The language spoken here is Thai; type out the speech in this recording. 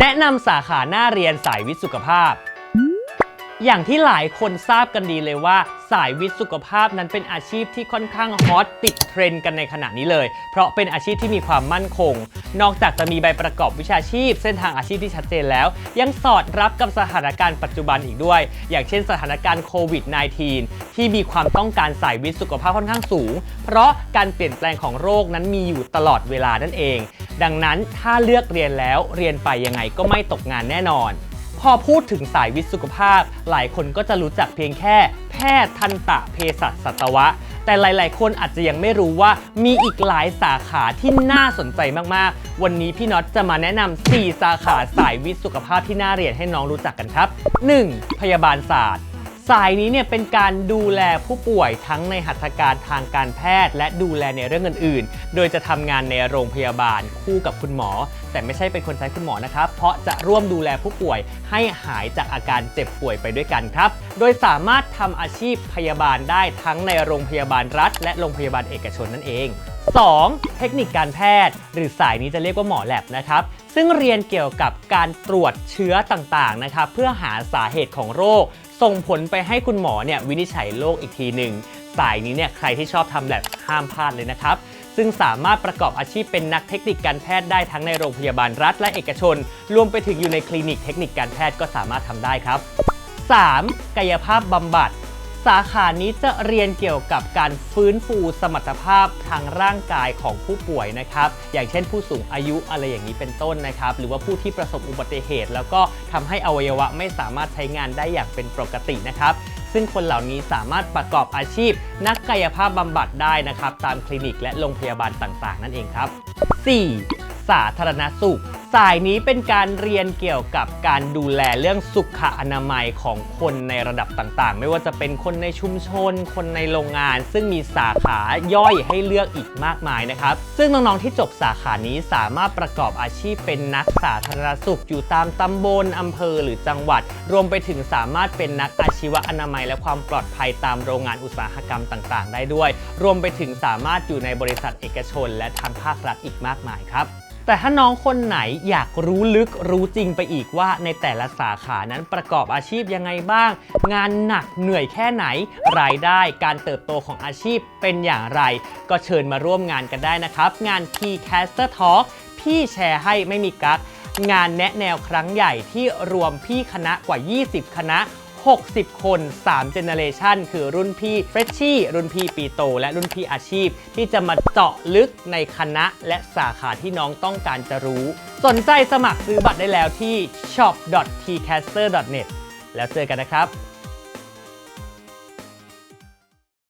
แนะนำสาขาหน้าเรียนสายวิทย์สุขภาพ อย่างที่หลายคนทราบกันดีเลยว่า สายวิทย์สุขภาพนั้นเป็นอาชีพที่ค่อนข้างฮอตติดเทรนด์กันในขณะนี้เลย เพราะเป็นอาชีพที่มีความมั่นคง นอกจากจะมีใบประกอบวิชาชีพ เส้นทางอาชีพที่ชัดเจนแล้ว ยังสอดรับกับสถานการณ์ปัจจุบันอีกด้วย อย่างเช่นสถานการณ์โควิด -19 ที่มีความต้องการสายวิทย์สุขภาพค่อนข้างสูง เพราะการเปลี่ยนแปลงของโรคนั้นมีอยู่ตลอดเวลานั่นเอง ดังนั้นถ้าเลือกเรียนแล้วเรียนไปยังไงก็ไม่ตกงานแน่นอนพอพูดถึงสายวิทย์สุขภาพ หลายคนก็จะรู้จักเพียงแค่ แพทย์ทันตะเภสัชสัตวะ แต่หลาย ๆ คนอาจจะยังไม่รู้ว่ามีอีกหลายสาขาที่น่าสนใจมาก ๆ วันนี้พี่น็อตจะมาแนะนำ4สาขาสายวิทย์สุขภาพที่น่าเรียนให้น้องรู้จักกันครับ 1. พยาบาลศาสตร์ สายนี้เนี่ยเป็นการดูแลผู้ป่วยทั้งในหัตถการทางการแพทย์ และดูแลในเรื่องอื่น ๆ โดยจะทำงานในโรงพยาบาลคู่กับคุณหมอ แต่ไม่ใช่เป็นคนใช้คุณหมอนะครับ เพราะจะร่วมดูแลผู้ป่วยให้หายจากอาการเจ็บป่วยไปด้วยกันครับ โดยสามารถทำอาชีพพยาบาลได้ทั้งในโรงพยาบาลรัฐ และโรงพยาบาลเอกชนนั่นเอง 2. เทคนิคการแพทย์ หรือสายนี้จะเรียกว่าหมอแลบนะครับซึ่งเรียนเกี่ยวกับการตรวจเชื้อต่างๆนะครับเพื่อหาสาเหตุของโรค ส่งผลไปให้คุณหมอเนี่ยวินิจฉัยโรคอีกทีหนึ่งสายนี้เนี่ยใครที่ชอบทำแลบห้ามพลาดเลยนะครับ ซึ่งสามารถประกอบอาชีพเป็นนักเทคนิคการแพทย์ได้ทั้งในโรงพยาบาลรัฐและเอกชน รวมไปถึงอยู่ในคลินิกเทคนิคการแพทย์ก็สามารถทำได้ครับ 3. กายภาพบำบัด สาขานี้จะเรียนเกี่ยวกับการฟื้นฟูสมรรถภาพทางร่างกายของผู้ป่วยนะครับ อย่างเช่นผู้สูงอายุอะไรอย่างนี้เป็นต้นนะครับ หรือว่าผู้ที่ประสบอุบัติเหตุ แล้วก็ทำให้อวัยวะไม่สามารถใช้งานได้อย่างเป็นปกตินะครับซึ่งคนเหล่านี้สามารถประกอบอาชีพ นักกายภาพบำบัดได้นะครับ ตามคลินิกและโรงพยาบาลต่างๆ นั่นเองครับ 4. สาธารณสุข สายนี้เป็นการเรียนเกี่ยวกับการดูแลเรื่องสุขอนามัยของคนในระดับต่างๆ ไม่ว่าจะเป็นคนในชุมชน คนในโรงงาน ซึ่งมีสาขาย่อยให้เลือกอีกมากมายนะครับ ซึ่งน้องๆที่จบสาขานี้สามารถประกอบอาชีพเป็นนักสาธารณสุขอยู่ตามตำบลอำเภอหรือจังหวัด รวมไปถึงสามารถเป็นนักอาชีวอนามัย และความปลอดภัยตามโรงงานอุตสาหกรรมต่าง ๆ ได้ด้วย รวมไปถึงสามารถอยู่ในบริษัทเอกชน และทางภาครัฐอีกมากมายครับ แต่ถ้าน้องคนไหนอยากรู้ลึกรู้จริงไปอีกว่า ในแต่ละสาขานั้นประกอบอาชีพยังไงบ้าง งานหนักเหนื่อยแค่ไหน รายได้การเติบโตของอาชีพเป็นอย่างไร ก็เชิญมาร่วมงานกันได้นะครับ งาน T Caster Talk พี่แชร์ให้ไม่มีกักงานแนะแนวครั้งใหญ่ที่รวมพี่คณะกว่า 20 คณะ 60 คน 3 Generation คือรุ่นพี่เฟรชชี่ รุ่นพี่ปีโต และรุ่นพี่อาชีพ ที่จะมาเจาะลึกในคณะและสาขาที่น้องต้องการจะรู้ สนใจสมัครซื้อบัตรได้แล้วที่ shop.tcaster.net แล้วเจอกันนะครับ